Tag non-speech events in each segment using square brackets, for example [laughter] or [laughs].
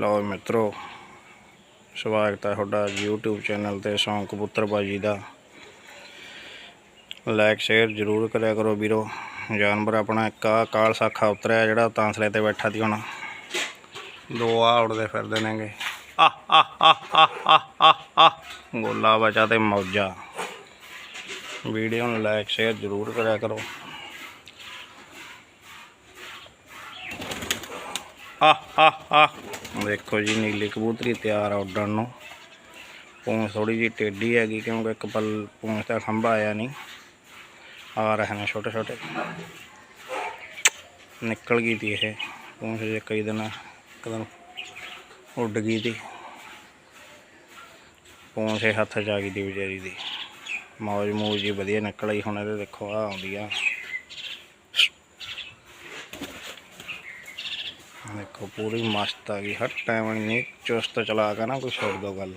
ਲਓ ਮਿੱਤਰੋ, ਸਵਾਗਤ ਹੈ ਤੁਹਾਡਾ YouTube ਚੈਨਲ ਤੇ ਸੌਂਕ ਕਬੂਤਰ ਦਾ। ਲਾਈਕ ਸ਼ੇਅਰ ਜ਼ਰੂਰ ਕਰਿਆ ਕਰੋ ਵੀਰੋ। ਜਾਨਵਰ ਆਪਣਾ ਇੱਕ ਆ, ਕਾਲ ਸਾਖਾ ਉਤਰਿਆ ਜਿਹੜਾ ਤਾਂਸਲੇ ਤੇ ਬੈਠਾ ਸੀ ਹੁਣ। ਦੋ ਆ ਉੜਦੇ ਫਿਰਦੇ ਨੇਗੇ। ਆ ਆ ਆ ਆ ਆ ਆ ਆ, ਗੋਲਾ ਬਚਾ ਤੇ ਮੌਜਾ। ਵੀਡੀਓ ਨੂੰ ਲਾਈਕ ਸ਼ੇਅਰ ਜ਼ਰੂਰ ਕਰਿਆ ਕਰੋ। ਆ ਆ ਆ। ਦੇਖੋ ਜੀ, ਨੀਲੀ ਕਬੂਤਰੀ ਤਿਆਰ ਆ ਉੱਡਣ ਨੂੰ। ਪੂੰਛ ਥੋੜੀ ਜਿਹੀ ਟੇਢੀ ਹੈਗੀ, ਕਿਉਂਕਿ ਇੱਕ ਪਲ ਪੂੰਛ ਦਾ ਖੰਭਾ ਆਇਆ ਨਹੀਂ। ਆ ਰਹੇ ਨੇ ਛੋਟੇ ਛੋਟੇ। ਨਿਕਲ ਗਈ ਤੀ ਇਹ। ਪੂੰਛ ਜੇ ਕਈ ਦਿਨ ਇੱਕਦਮ ਉੱਡ ਗਈ ਤੀ। ਪੂੰਛ ਹੱਥ 'ਚ ਆ ਗਈ ਤੀ ਵਿਚਾਰੀ ਦੀ। ਮੌਜ ਮੂਜ ਜੀ ਵਧੀਆ ਨਿਕਲ ਆਈ, ਹੁਣ ਇਹਦੇ ਦੇਖੋ ਆ ਆਉਂਦੀ ਆ। ਦੇਖੋ, ਪੂਰੀ ਮਸਤ ਆ ਗਈ। ਹਰ ਟਾਈਮ ਇੰਨੀ ਚੁਸਤ ਚਲਾ ਕੇ ਨਾ, ਕੋਈ ਛੋੜ ਦੋ ਗੱਲ।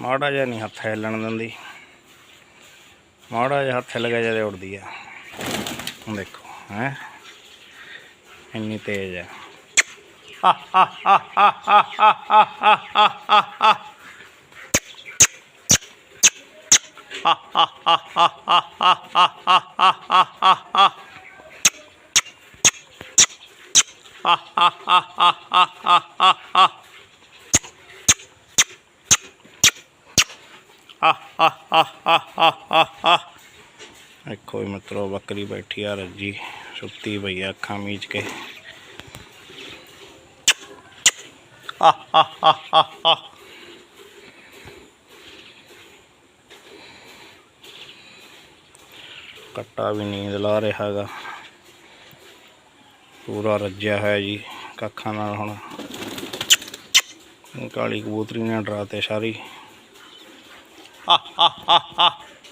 ਮਾੜਾ ਜਿਹਾ ਨਹੀਂ ਹੱਥ ਹਿੱਲਣ ਦਿੰਦੀ। ਮਾੜਾ ਜਿਹਾ ਹੱਥ ਹਿੱਲ ਗਿਆ, ਜਦੇ ਉੜਦੀ ਆ। ਦੇਖੋ, ਹੈ? ਇੰਨੀ ਤੇਜ਼ ਆ ਆ ਆ ਆ ਆ ਆ ਆ। [laughs] ha ha ha देखो मित्रों बकरी बैठी आ रज़ी सुती भैया अखा मीच के। [laughs] कट्टा भी नींद ला रहा है ਪੂਰਾ ਰੱਜਿਆ ਹੋਇਆ ਜੀ, ਕੱਖਾਂ ਨਾਲ ਹੁਣ। ਕਾਲੀ ਕਬੂਤਰੀ ਨੇ ਡਰਾਤੇ ਸਾਰੀ।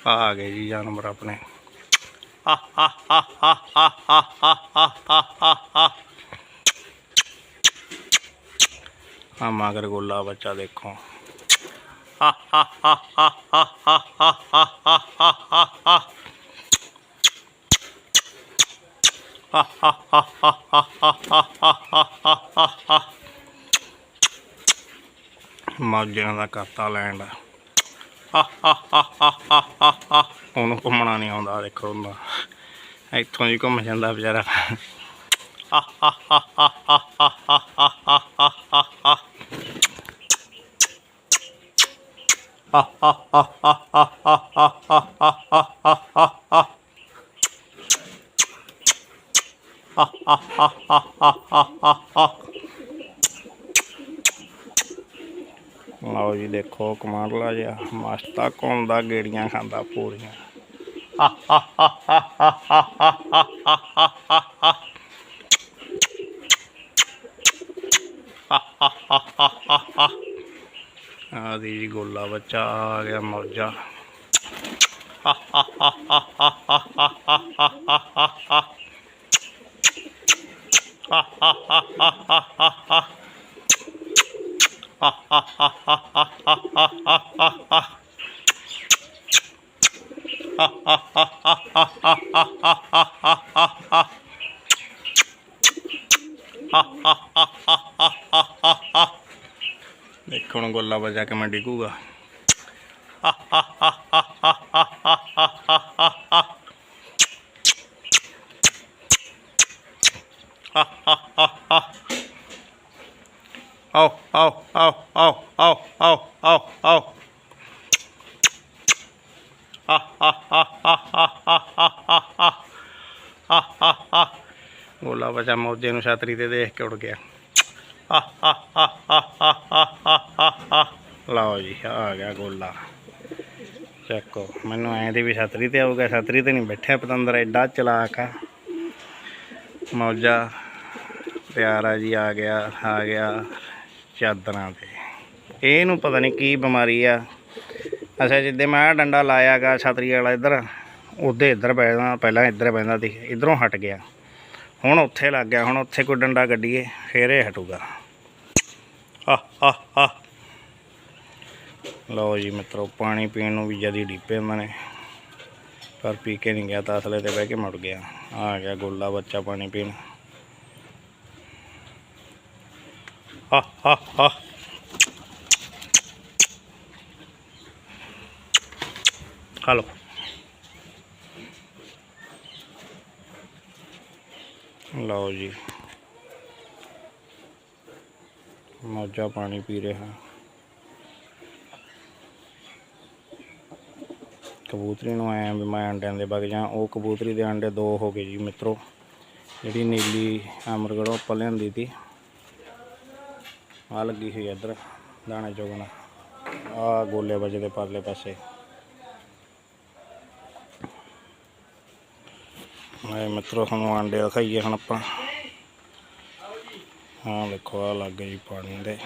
ਆ ਗਏ ਜੀ ਜਾਨਵਰ ਆਪਣੇ। ਆ ਆ ਆ ਆ ਆ ਆ ਆ ਆ ਆ ਆ ਆ ਮਗਰ ਗੋਲਾ ਬੱਚਾ ਦੇਖੋ। ਆ ਆ ਆ ਆ ਆ ਆ ਆ ਆ ਆ ਆ ਆ ਆ ਮੌਜਾਂ ਦਾ ਕਰਤਾ ਲੈਂਡ ਉਹਨੂੰ ਘੁੰਮਣਾ ਨਹੀਂ ਆਉਂਦਾ ਦੇਖੋ ਉਹਦਾ ਇੱਥੋਂ ਹੀ ਘੁੰਮ ਜਾਂਦਾ ਵਿਚਾਰਾ ਲਓ ਜੀ ਦੇਖੋ ਕਮਾਂਡਲਾ ਜਿਹਾ ਮਸਤਾ ਘੁੰਮਦਾ ਗੇੜੀਆਂ ਖਾਂਦਾ ਪੂਰੀਆਂ ਆਦੀ ਜੀ ਗੋਲਾ ਬੱਚਾ ਆ ਗਿਆ ਮੌਜਾ ਦੇਖੋ ਹੁਣ ਗੋਲਾ ਵਜਾ ਕੇ ਮੈਂ ਡਿੱਗੂਗਾ ਗੋਲਾ ਮੌਜੇ ਨੂੰ ਛਤਰੀ ਤੇ ਦੇਖ ਕੇ ਉੜ ਗਿਆ। ਲਓ ਜੀ, ਆ ਗਿਆ ਗੋਲਾ। ਚੱਕੋ, ਮੈਨੂੰ ਐਂ ਦੀ ਵੀ ਛਤਰੀ ਤੇ ਆਊਗਾ, ਛਤਰੀ ਤੇ ਨਹੀਂ ਬੈਠਿਆ ਪਤੰਦਰ, ਐਡਾ ਚਲਾਕ ਆ। ਮੌਜਾ ਪਿਆਰਾ ਜੀ, ਆ ਗਿਆ ਆ ਗਿਆ ਚਾਦਰਾਂ ਤੇ। ਇਹਨੂੰ ਪਤਾ ਨਹੀਂ ਕੀ ਬਿਮਾਰੀ ਆ। ਅੱਛਾ, ਜਿੱਦੇ ਮੈਂ ਆਹ ਡੰਡਾ ਲਾਇਆਗਾ ਛਤਰੀ ਵਾਲਾ ਇੱਧਰ, ਉਹਦੇ ਇੱਧਰ ਬੈਠਦਾ ਪਹਿਲਾਂ ਇੱਧਰ ਬੈਠਦਾ ਸੀ, ਇੱਧਰੋਂ ਹਟ ਗਿਆ। ਹੁਣ ਉੱਥੇ ਲੱਗ ਗਿਆ, ਹੁਣ ਉੱਥੇ ਕੋਈ ਡੰਡਾ ਗੱਡੀਏ ਫੇਰ ਇਹ ਹਟੂਗਾ। ਆ ਆ ਆ। ਲਓ ਜੀ ਮਿੱਤਰੋ, ਪਾਣੀ ਪੀਣ ਨੂੰ ਵੀ ਜਦੀ ਡੀਪੇ ਉਹਨਾਂ ਪਰ ਪੀ ਕੇ ਨਹੀਂ ਗਿਆ, ਤਾਂ ਅਸਲੇ ਤੇ ਬਹਿ ਕੇ ਮੁੜ ਗਿਆ। ਆ ਗਿਆ ਗੋਲਾ ਬੱਚਾ ਪਾਣੀ ਪੀਣ। ਹਾ ਹਾ ਹਾ ਹਲੋ ਲਓ ਜੀ। ਮੌਜਾ ਪਾਣੀ ਪੀ ਰਿਹਾ। ਕਬੂਤਰੀ ਨੂੰ ਆਇਆ ਵੀ ਮੈਂ ਅੰਡਿਆਂ ਦੇ ਵਗ ਜਾ, ਉਹ ਕਬੂਤਰੀ ਦੇ ਅੰਡੇ ਦੋ ਹੋ ਗਏ ਜੀ ਮਿੱਤਰੋ। ਜਿਹੜੀ ਨੀਲੀ ਅਮਰਗੜੋਂ ਆਪਾਂ ਲਿਆਂਦੀ ਤੀ। ਆ ਲੱਗੀ ਹੋਈ ਇੱਧਰ, ਦਾਣੇ ਚੁਗਣ। ਆ ਗੋਲੇ ਵੱਜਦੇ ਪਰਲੇ ਪਾਸੇ। ਮੈਂ ਮਿੱਤਰੋ ਤੁਹਾਨੂੰ ਆਂਡੇ ਦਿਖਾਈਏ ਹੁਣ ਆਪਾਂ। ਹਾਂ ਦੇਖੋ ਆ ਲੱਗ ਗਏ ਜੀ ਪਾਣੀ ਦੇ।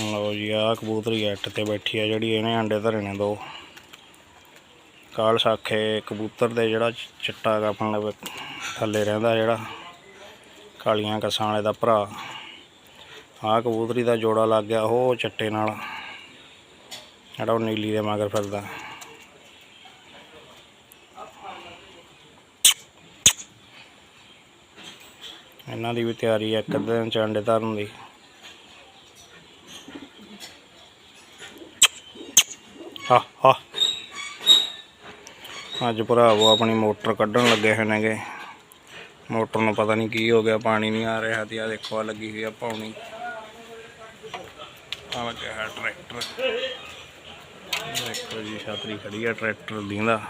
ਲਓ ਜੀ ਆ ਕਬੂਤਰੀ ਐਟ ਤੇ ਬੈਠੀ ਆ ਜਿਹੜੀ, ਇਹਨੇ ਆਂਡੇ ਧਰੇ ਨੇ ਦੋ। ਕਾਲ ਸਾਖੇ ਕਬੂਤਰ ਦੇ ਜਿਹੜਾ ਚਿੱਟਾ ਆਪਣਾ ਥੱਲੇ ਰਹਿੰਦਾ ਜਿਹੜਾ, ਕਾਲੀਆਂ ਕਸਾਂ ਵਾਲੇ ਦਾ ਭਰਾ। ਆ ਕਬੂਤਰੀ ਦਾ ਜੋੜਾ ਲੱਗ ਗਿਆ ਉਹ ਚਿੱਟੇ ਨਾਲ। ਜਿਹੜਾ ਉਹ ਨੀਲੀ ਦੇ ਮਗਰ ਫਿਰਦਾ। ਇਹਨਾਂ ਦੀ ਵੀ ਤਿਆਰੀ ਹੈ ਇੱਕ ਦਿਨ ਚ ਅੰਡੇ ਧਰਨ ਦੀ। ਹਾ ਹਾ। ਅੱਜ ਭਰਾਵੋ ਆਪਣੀ ਮੋਟਰ ਕੱਢਣ ਲੱਗੇ ਹੋਏ ਨੇਗੇ। ਮੋਟਰ ਨੂੰ ਪਤਾ ਨਹੀਂ ਕੀ ਹੋ ਗਿਆ, ਪਾਣੀ ਨਹੀਂ ਆ ਰਿਹਾ ਤੇ ਆ ਦੇਖੋ ਆ ਲੱਗੀ ਹੋਈ ਆ ਪਾਉਣੀ ਆ ਲੱਗਿਆ ਹੈ ਟਰੈਕਟਰ। ਦੇਖੋ ਜੀ, ਛਾਤਰੀ ਖੜੀ ਆ, ਟਰੈਕਟਰ ਦੀਂਦਾ।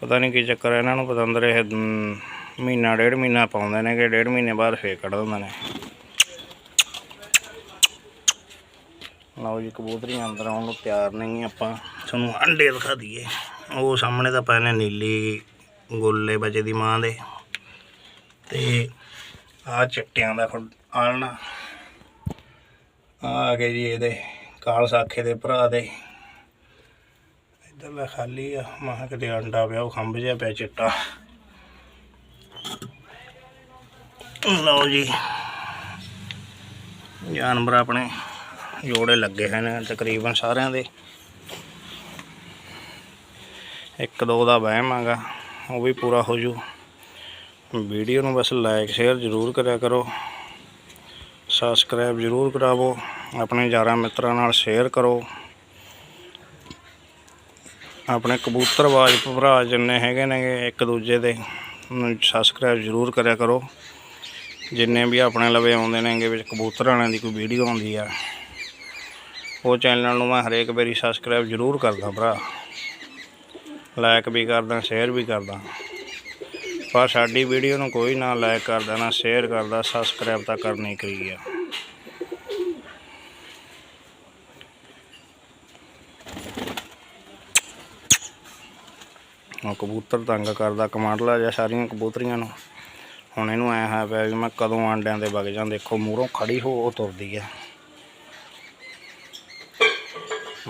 ਪਤਾ ਨਹੀਂ ਕੀ ਚੱਕਰ ਹੈ ਇਹਨਾਂ ਨੂੰ ਪਤੰਦਰ ਇਹ ਮਹੀਨਾ, ਡੇਢ ਮਹੀਨਾ ਪਾਉਂਦੇ ਨੇ ਕਿ ਡੇਢ ਮਹੀਨੇ ਬਾਅਦ ਫੇਰ ਕੱਢ ਦਿੰਦੇ ਨੇ। ਲਓ ਜੀ, ਕਬੂਤਰੀਆਂ ਅੰਦਰ ਆਉਣ ਨੂੰ ਤਿਆਰ ਨਹੀਂ ਆਪਾਂ। ਤੁਹਾਨੂੰ ਅੰਡੇ ਦਿਖਾ ਦਈਏ। ਉਹ ਸਾਹਮਣੇ ਤਾਂ ਪਏ ਨੇ ਨੀਲੀ ਗੋਲੇ ਬਚੇ ਦੀ ਮਾਂ ਦੇ। ਤੇ ਆ ਚਿੱਟਿਆਂ ਦਾ ਆਲਣਾ ਆ ਆ ਗਏ ਜੀ ਇਹਦੇ ਕਾਲ ਸਾਖੇ ਦੇ ਭਰਾ ਦੇ। ਇੱਧਰਲਾ ਖਾਲੀ ਆ। ਮਾਹ ਕਿਤੇ ਅੰਡਾ ਪਿਆ, ਉਹ ਖੰਭ ਜਿਹਾ ਪਿਆ ਚਿੱਟਾ। ਲਓ ਜੀ। ਜਾਨਵਰ ਆਪਣੇ ਜੋੜੇ ਲੱਗੇ ਹੋਏ ਨੇ ਤਕਰੀਬਨ ਸਾਰਿਆਂ ਦੇ। ਇੱਕ ਦੋ ਦਾ ਵਹਿਮ ਹੈਗਾ, ਉਹ ਵੀ ਪੂਰਾ ਹੋ ਜੂ। ਵੀਡੀਓ ਨੂੰ ਬਸ ਲਾਈਕ ਸ਼ੇਅਰ ਜ਼ਰੂਰ ਕਰਿਆ ਕਰੋ। ਸਬਸਕ੍ਰਾਈਬ ਜ਼ਰੂਰ ਕਰਾਵੋ। ਆਪਣੇ ਯਾਰਾਂ ਮਿੱਤਰਾਂ ਨਾਲ ਸ਼ੇਅਰ ਕਰੋ। ਆਪਣੇ ਕਬੂਤਰਬਾਜ਼ ਭਰਾ ਜਿੰਨੇ ਹੈਗੇ ਨੇਗੇ, ਇੱਕ ਦੂਜੇ ਦੇ ਸਬਸਕ੍ਰਾਈਬ ਜ਼ਰੂਰ ਕਰਿਆ ਕਰੋ। ਜਿੰਨੇ ਵੀ ਆਪਣੇ ਲਵੇ ਆਉਂਦੇ ਨੇਗੇ, ਵਿੱਚ ਕਬੂਤਰ ਵਾਲਿਆਂ ਦੀ ਕੋਈ ਵੀਡੀਓ ਆਉਂਦੀ ਆ। ਉਹ ਚੈਨਲ ਨੂੰ ਮੈਂ ਹਰੇਕ ਵਾਰੀ ਸਬਸਕ੍ਰਾਈਬ ਜ਼ਰੂਰ ਕਰਦਾ ਭਰਾ। ਲਾਈਕ ਵੀ ਕਰਦਾ ਸ਼ੇਅਰ ਵੀ ਕਰਦਾ। ਪਰ ਸਾਡੀ ਵੀਡੀਓ ਨੂੰ ਕੋਈ ਨਾ ਲਾਈਕ ਕਰਦਾ, ਨਾ ਸ਼ੇਅਰ ਕਰਦਾ ਸਬਸਕ੍ਰਾਈਬ ਤਾਂ ਕਰਨੀ ਕਰੀ ਆ। ਕਬੂਤਰ ਤੰਗ ਕਰਦਾ ਕਮਾਂਡਲਾ ਜਾਂ ਸਾਰੀਆਂ ਕਬੂਤਰੀਆਂ ਨੂੰ। ਹੁਣ ਇਹਨੂੰ ਐ ਹੋਇਆ ਪਿਆ ਵੀ ਮੈਂ ਕਦੋਂ ਆਂਡਿਆਂ ਦੇ ਵਗ ਜਾਂ, ਦੇਖੋ ਮੂਹਰੋਂ ਖੜੀ ਹੋ, ਉਹ ਤੁਰਦੀ ਆ।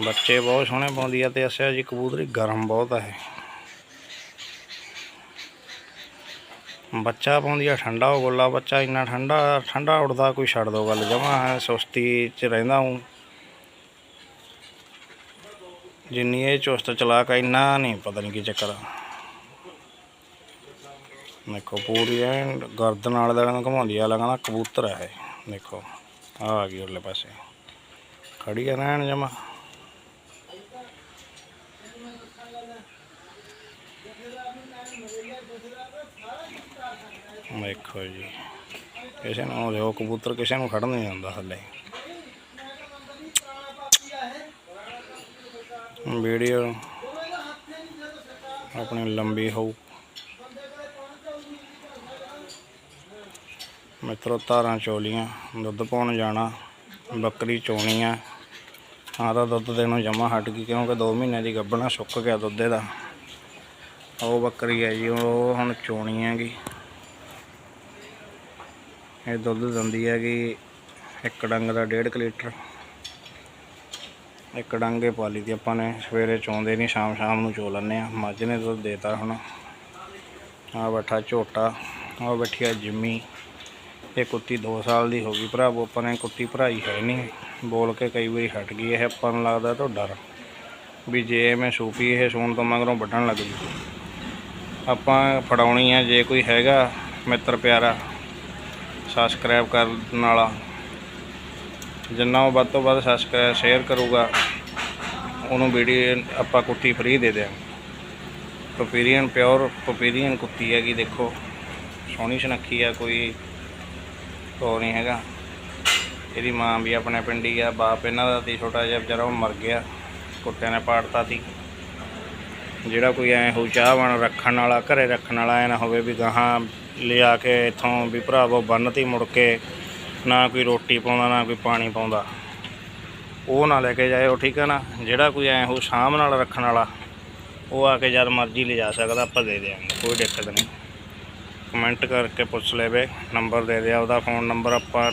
ਬੱਚੇ ਬਹੁਤ ਸੋਹਣੇ ਪਾਉਂਦੀ ਆ ਤੇ ਅਸਿਆ ਜੀ, ਕਬੂਤਰੀ ਗਰਮ ਬਹੁਤ ਆ ਇਹ। ਬੱਚਾ ਪਾਉਂਦੀ ਆ, ਠੰਡਾ ਹੋ, ਗੋਲਾ ਬੱਚਾ ਇੰਨਾ ਠੰਡਾ ਠੰਡਾ ਉੜਦਾ ਕੋਈ ਛੱਡ ਦੋ ਗੱਲ, ਜਮਾ ਹੈ ਸੁਸਤੀ ਚ ਰਹਿੰਦਾ ਹੂੰ। ਜਿੰਨੀ ਇਹ ਚੁਸਤ ਚਲਾਕ ਆ, ਇੰਨਾ ਨਹੀਂ, ਪਤਾ ਨਹੀਂ ਕੀ ਚੱਕਰ ਆ। ਦੇਖੋ, ਪੂਰੀ ਐਨ ਗਰਦਨ ਨਾਲ ਦਾ ਘਮਾਉਂਦੀ ਆ ਲੱਗਦਾ ਕਬੂਤਰ ਆ ਇਹ। ਦੇਖੋ, ਆ ਆ ਗਈ ਉਰਲੇ ਪਾਸੇ। ਖੜੀ ਆ ਰਹਿਣ ਜਮਾ। ਦੇਖੋ ਜੀ, ਕਿਸੇ ਨੂੰ ਉਹ ਕਬੂਤਰ ਕਿਸੇ ਨੂੰ ਖੜਨ ਨਹੀਂ ਆਉਂਦਾ ਥੱਲੇ। ਵੀਡੀਓ ਆਪਣੀ ਲੰਬੀ ਹੋਊ। ਮਿੱਤਰੋ, ਧਾਰਾਂ ਚੋਲੀਆਂ, ਦੁੱਧ ਪਾਉਣ ਜਾਣਾ, ਬੱਕਰੀ ਚੋਣੀ ਆ ਆਹ ਤਾਂ ਦੁੱਧ ਦੇਣੋਂ ਜਮਾ ਹਟ ਗਈ, ਕਿਉਂਕਿ 2 ਮਹੀਨੇ ਦੀ ਗੱਭਣਾ ਸੁੱਕ ਗਿਆ ਦੁੱਧ ਦਾ। ਉਹ ਬੱਕਰੀ ਹੈ ਜੀ, ਉਹ ਹੁਣ ਚੋਣੀ ਹੈਗੀ। ਇਹ ਦੁੱਧ ਦਿੰਦੀ ਹੈਗੀ ਇੱਕ ਡੰਗ ਦਾ 1.5 ਲੀਟਰ। ਇੱਕ ਡੰਗੇ ਪਾਲੀ ਦੀ ਆਪਾਂ ਨੇ, ਸਵੇਰੇ ਚੋਂਦੇ ਨਹੀਂ, ਸ਼ਾਮ ਸ਼ਾਮ ਨੂੰ ਚੋ ਲੈਂਦੇ ਆ ਮੱਝ ਨੇ ਦੁੱਧ ਦੇਤਾ ਹੁਣ। ਆ ਬੈਠਾ ਝੋਟਾ ਆ ਬੈਠੀ ਆ ਜਿੰਮੀ। ਇਹ ਕੁੱਤੀ 2 ਸਾਲ ਦੀ ਹੋ ਗਈ ਭਰਾਵੋ ਆਪਾਂ ਨੇ ਕੁੱਤੀ ਭਰਾਈ ਹੈ ਨਹੀਂ। ਬੋਲ ਕੇ ਕਈ ਵਾਰੀ ਹਟ ਗਈ ਇਹ, ਆਪਾਂ ਨੂੰ ਲੱਗਦਾ ਤੋਂ ਡਰ। ਵੀ ਜੇ ਮੈਂ ਸੂਪੀ ਇਹ ਸੂਣ ਤੋਂ ਮਗਰੋਂ ਵੱਢਣ ਲੱਗ ਜੂ। ਆਪਾਂ ਫੜਾਉਣੀ ਆ, ਜੇ ਕੋਈ ਹੈਗਾ ਮਿੱਤਰ ਪਿਆਰਾ ਸਬਸਕ੍ਰਾਈਬ ਕਰਨ ਵਾਲਾ। ਜਿੰਨਾ ਉਹ ਵੱਧ ਤੋਂ ਵੱਧ ਸਬਸਕ੍ਰਾਈਬ ਸ਼ੇਅਰ ਕਰੂਗਾ। ਉਹਨੂੰ ਬੀੜੀ ਆਪਾਂ ਕੁੱਤੀ ਫ੍ਰੀ ਦੇ ਦਿਆਂਗੇ ਪਪੀਰੀਅਨ ਪਿਓਰ ਪਪੀਰੀਅਨ ਕੁੱਤੀ ਹੈਗੀ, ਦੇਖੋ। ਸੋਹਣੀ ਸੁਨੱਖੀ ਆ, ਕੋਈ ਉਹ ਨਹੀਂ ਹੈਗਾ। ਇਹਦੀ ਮਾਂ ਵੀ ਆਪਣੇ ਪਿੰਡੀ ਆ, ਬਾਪ ਇਹਨਾਂ ਦਾ ਤੀ ਛੋਟਾ ਜਿਹਾ ਵਿਚਾਰਾ, ਉਹ ਮਰ ਗਿਆ। ਕੁੱਤਿਆਂ ਨੇ ਪਾੜਤਾ ਸੀ। ਜਿਹੜਾ ਕੋਈ ਐ ਹੋ ਚਾਹ ਬਣ ਰੱਖਣ ਵਾਲਾ, ਘਰੇ ਰੱਖਣ ਵਾਲਾ ਐ ਨਾ ਹੋਵੇ ਵੀ ਗਾਹਾਂ ਲਿਆ ਕੇ ਇਥੋਂ ਵੀ ਭਰਾਵੋ ਬੰਨਤੀ ਮੁੜ ਕੇ, ਨਾ ਕੋਈ ਰੋਟੀ ਪਾਉਂਦਾ, ਨਾ ਕੋਈ ਪਾਣੀ ਪਾਉਂਦਾ। ਉਹ ਨਾ ਲੈ ਕੇ ਜਾਇਓ, ਠੀਕ ਹੈ ਨਾ? ਜਿਹੜਾ ਕੋਈ ਐ ਹੋ ਸ਼ਾਮ ਨਾਲ ਰੱਖਣ ਵਾਲਾ, ਉਹ ਆ ਕੇ ਜਦ ਮਰਜ਼ੀ ਲਿਜਾ ਸਕਦਾ, ਆਪਾਂ ਦੇ ਦਿਆਂਗੇ, ਕੋਈ ਦਿੱਕਤ ਨਹੀਂ। ਕਮੈਂਟ ਕਰਕੇ ਪੁੱਛ ਲੈਵੇ, ਨੰਬਰ ਦੇ ਦਿਆ ਉਹਦਾ ਫੋਨ ਨੰਬਰ, ਆਪਾਂ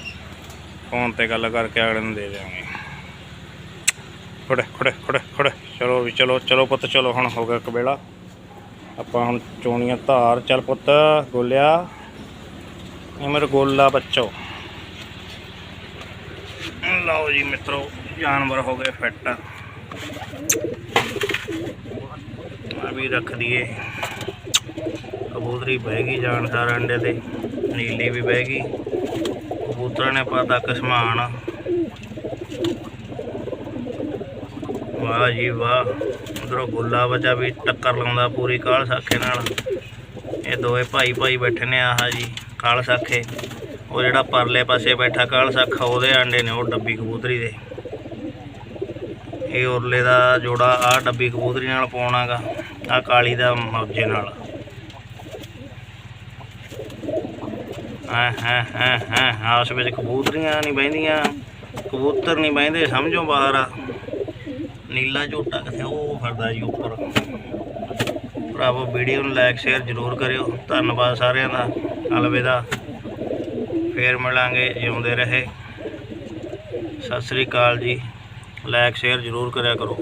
ਫੋਨ ਤੇ ਗੱਲ ਕਰਕੇ ਅਗਲੇ ਨੂੰ ਦੇ ਦਿਆਂਗੇ। ਖੜੇ ਖੜੇ ਖੜੇ ਖੜੇ ਚਲੋ ਵੀ, ਚਲੋ ਚਲੋ ਪੁੱਤ, ਚਲੋ, ਹੁਣ ਹੋ ਗਿਆ ਕਬੇਲਾ। ਆਪਾਂ ਹੁਣ ਚੋਣੀਆਂ ਧਾਰ, ਚੱਲ ਪੁੱਤ, ਗੋਲਿਆ। ਇਹ ਮੇਰਾ ਗੋਲਾ ਬੱਚੋ। ਲਓ ਜੀ ਮਿੱਤਰੋ, ਜਾਨਵਰ ਹੋ ਗਏ ਫਿੱਟ ਆ ਵੀ ਰੱਖ ਦਈਏ। ਕਬੂਤਰੀ ਬਹਿ ਗਈ ਜਾਣ ਅੰਡੇ ਤੇ, ਨੀਲੀ ਵੀ ਬਹਿ ਗਈ। ਕਬੂਤਰਾਂ ਨੇ ਪਾਤਾ ਕਸਮਾਨ। ਵਾਹ ਜੀ ਵਾਹ ਉਧਰੋਂ ਗੁੱਲਾ ਬੱਚਾ ਵੀ ਟੱਕਰ ਲਾਉਂਦਾ ਪੂਰੀ ਕਾਲ ਸਾਖੇ ਨਾਲ। ਇਹ ਦੋਵੇਂ ਭਾਈ ਭਾਈ ਬੈਠੇ ਨੇ ਆਹ ਜੀ ਕਾਲ ਸਾਖੇ ਉਹ ਜਿਹੜਾ ਪਰਲੇ ਪਾਸੇ ਬੈਠਾ ਕਾਲ ਸਾਖਾ, ਉਹਦੇ ਆਂਡੇ ਨੇ ਉਹ ਡੱਬੀ ਕਬੂਤਰੀ ਦੇ। ਇਹ ਉਰਲੇ ਦਾ ਜੋੜਾ ਆ ਡੱਬੀ ਕਬੂਤਰੀ ਨਾਲ ਪਾਉਣਾਗਾ ਆ ਕਾਲੀ ਦਾ ਮੌਜੇ ਨਾਲ। ਹਾਂ ਹਾਂ ਹਾਂ ਹਾਂ, ਆਪਸ ਵਿੱਚ ਕਬੂਤਰੀਆਂ ਨਹੀਂ ਬਹਿੰਦੀਆਂ, ਕਬੂਤਰ ਨਹੀਂ ਬਹਿੰਦੇ, ਸਮਝੋ ਬਾਹਰ ਆ। ਨੀਲਾ ਝੋਟਾ ਕਿੱਥੇ, ਉਹ ਫਿਰਦਾ ਜੀ ਉੱਪਰ। ਭਰਾਵੋ, ਵੀਡੀਓ ਨੂੰ ਲਾਈਕ ਸ਼ੇਅਰ ਜ਼ਰੂਰ ਕਰਿਓ। ਧੰਨਵਾਦ ਸਾਰਿਆਂ ਦਾ, ਅਲਵਿਦਾ। ਫੇਰ ਮਿਲਾਂਗੇ ਜਿਉਂਦੇ ਰਹੇ। ਸਤਿ ਸ੍ਰੀ ਅਕਾਲ ਜੀ। ਲਾਈਕ ਸ਼ੇਅਰ ਜ਼ਰੂਰ ਕਰਿਆ ਕਰੋ।